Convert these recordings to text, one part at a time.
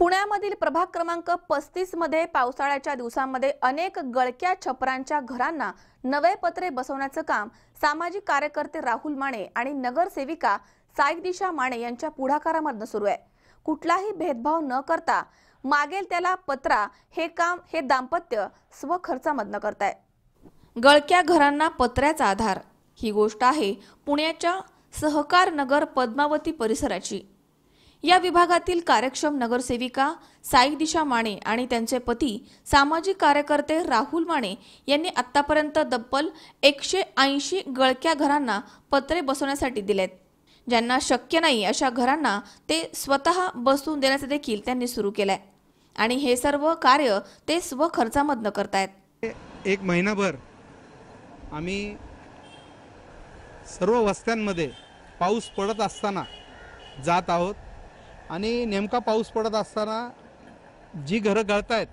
पुण्यामधील प्रभाग क्रमांक पस्तीसमध्ये पावसाळ्याच्या दिवसांमध्ये अनेक गळक्या छपरांच्या घरांना नवे पत्रे बसवण्याचं काम सामाजिक कार्यकर्ते राहुल माने आणि नगरसेविका साई दिशा माने यांच्या पुढाकारामधनं सुरू आहे. कुठलाही भेदभाव न करता मागेल त्याला पत्रा हे काम हे दाम्पत्य स्वखर्चामधनं करताय गळक्या घरांना पत्र्याचा आधार. ही गोष्ट आहे पुण्याच्या सहकार नगर पद्मावती परिसराची. या विभागातील कार्यक्षम नगरसेविका साई दिशा माने आणि त्यांचे पती सामाजिक कार्यकर्ते राहुल माने यांनी आतापर्यंत तब्बल एकशे ऐंशी गळक्या घरांना पत्रे बसवण्यासाठी दिलेत. ज्यांना शक्य नाही अशा घरांना ते स्वतः बसवून देण्याचं देखील त्यांनी सुरू केलंय. आणि हे सर्व कार्य ते स्वखर्चामधनं करतायत. एक महिनाभर आम्ही सर्व वस्त्यांमध्ये पाऊस पडत असताना जात आहोत. आणि नेमका पाऊस पडत असताना जी घरं गळत आहेत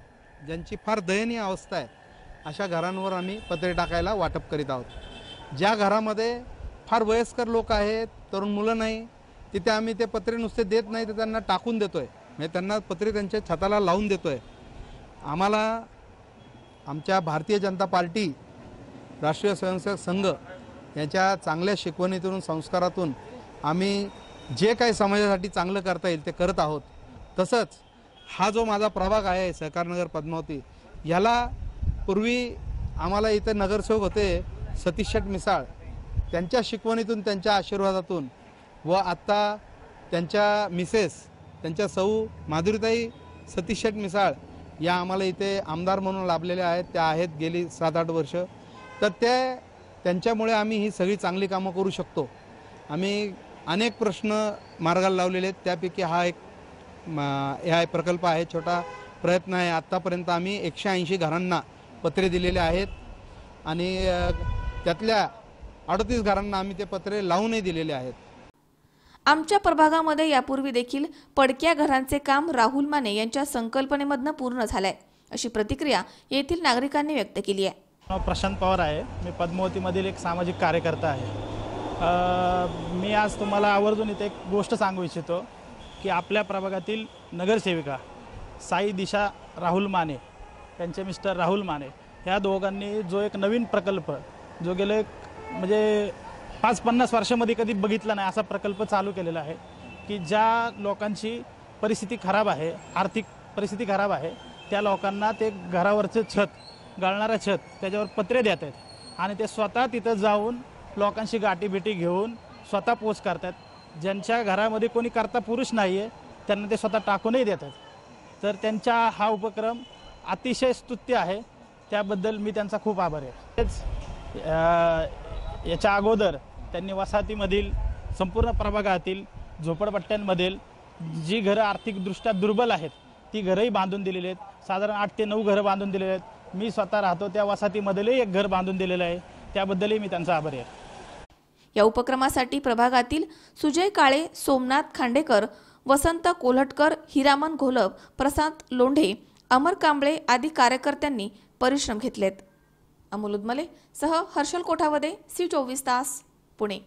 ज्यांची फार दयनीय अवस्था आहे अशा घरांवर आम्ही पत्रे टाकायला वाटप करीत आहोत. ज्या घरामध्ये फार वयस्कर लोक आहेत तरुण मुलं नाही तिथे आम्ही ते पत्रे नुसते देत नाही तर त्यांना टाकून देतो आहे म्हणजे त्यांना पत्रे त्यांच्या छताला लावून देतो आहे आम्हाला आमच्या भारतीय जनता पार्टी राष्ट्रीय स्वयंसेवक संघ यांच्या चांगल्या शिकवणीतून संस्कारातून आम्ही जे काही समाजासाठी चांगलं करता येईल ते करत आहोत. तसंच हा जो माझा प्रभाग आहे सहकारनगर पद्मावती ह्याला पूर्वी आम्हाला इथे नगरसेवक होते सतीश शेट मिसाळ. त्यांच्या शिकवणीतून त्यांच्या आशीर्वादातून व आत्ता त्यांच्या मिसेस त्यांच्या सौ माधुरीताई सतीश शेट मिसाळ या आम्हाला इथे आमदार म्हणून लाभलेल्या आहेत. त्या आहेत गेली सात आठ वर्ष. तर ते त्यांच्यामुळे आम्ही ही सगळी चांगली कामं करू शकतो. आम्ही अनेक प्रश्न मार्गाला लावलेले आहेत. त्यापैकी हा एक हा एक प्रकल्प आहे. छोटा प्रयत्न आहे. आत्तापर्यंत आम्ही एकशे ऐंशी घरांना पत्रे दिलेले आहेत. आणि त्यातल्या अडतीस घरांना आम्ही ते पत्रे लावूनही दिलेले आहेत. आमच्या प्रभागामध्ये यापूर्वी देखील पडक्या घरांचे काम राहुल माने यांच्या संकल्पनेमधनं पूर्ण झालंय अशी प्रतिक्रिया येथील नागरिकांनी व्यक्त केली आहे. नाव प्रशांत पवार आहे. मी पद्मावतीमधील एक सामाजिक कार्यकर्ता आहे. मी आज तुम्हाला आवर्जून इथे एक गोष्ट सांगू इच्छितो की आपल्या प्रभागातील नगरसेविका साई दिशा राहुल माने त्यांचे मिस्टर राहुल माने ह्या दोघांनी जो एक नवीन प्रकल्प जो गेले एक म्हणजे पाच पन्नास वर्षामध्ये कधी बघितला नाही असा प्रकल्प चालू केलेला आहे की ज्या लोकांची परिस्थिती खराब आहे आर्थिक परिस्थिती खराब आहे त्या लोकांना ते घरावरचं छत गळणारं छत त्याच्यावर पत्रे देत आहेत आणि ते स्वतः तिथं जाऊन लोकांशी गाठीभेटी घेऊन स्वतः पोच करतात. ज्यांच्या घरामध्ये कोणी करता पुरुष नाही आहे त्यांना ते स्वतः टाकूनही देतात. तर त्यांचा हा उपक्रम अतिशय स्तुत्य आहे. त्याबद्दल मी त्यांचा खूप आभार आहे. तेच याच्या अगोदर त्यांनी वसाहतीमधील संपूर्ण प्रभागातील झोपडपट्ट्यांमधील जी घरं आर्थिकदृष्ट्या दुर्बल आहेत ती घरंही बांधून दिलेली आहेत. साधारण आठ ते नऊ घरं बांधून दिलेली आहेत. मी स्वतः राहतो त्या वसाहतीमधलंही एक घर बांधून दिलेलं आहे. त्याबद्दलही मी त्यांचा आभारी आहे. या उपक्रमासाठी प्रभागातील सुजय काळे सोमनाथ खांडेकर वसंत कोल्हटकर हिरामन घोलप प्रसाद लोंढे अमर कांबळे आदी कार्यकर्त्यांनी परिश्रम घेतलेत. अमोल उदमले सह हर्षल कोठावदे सी चोवीस तास पुणे.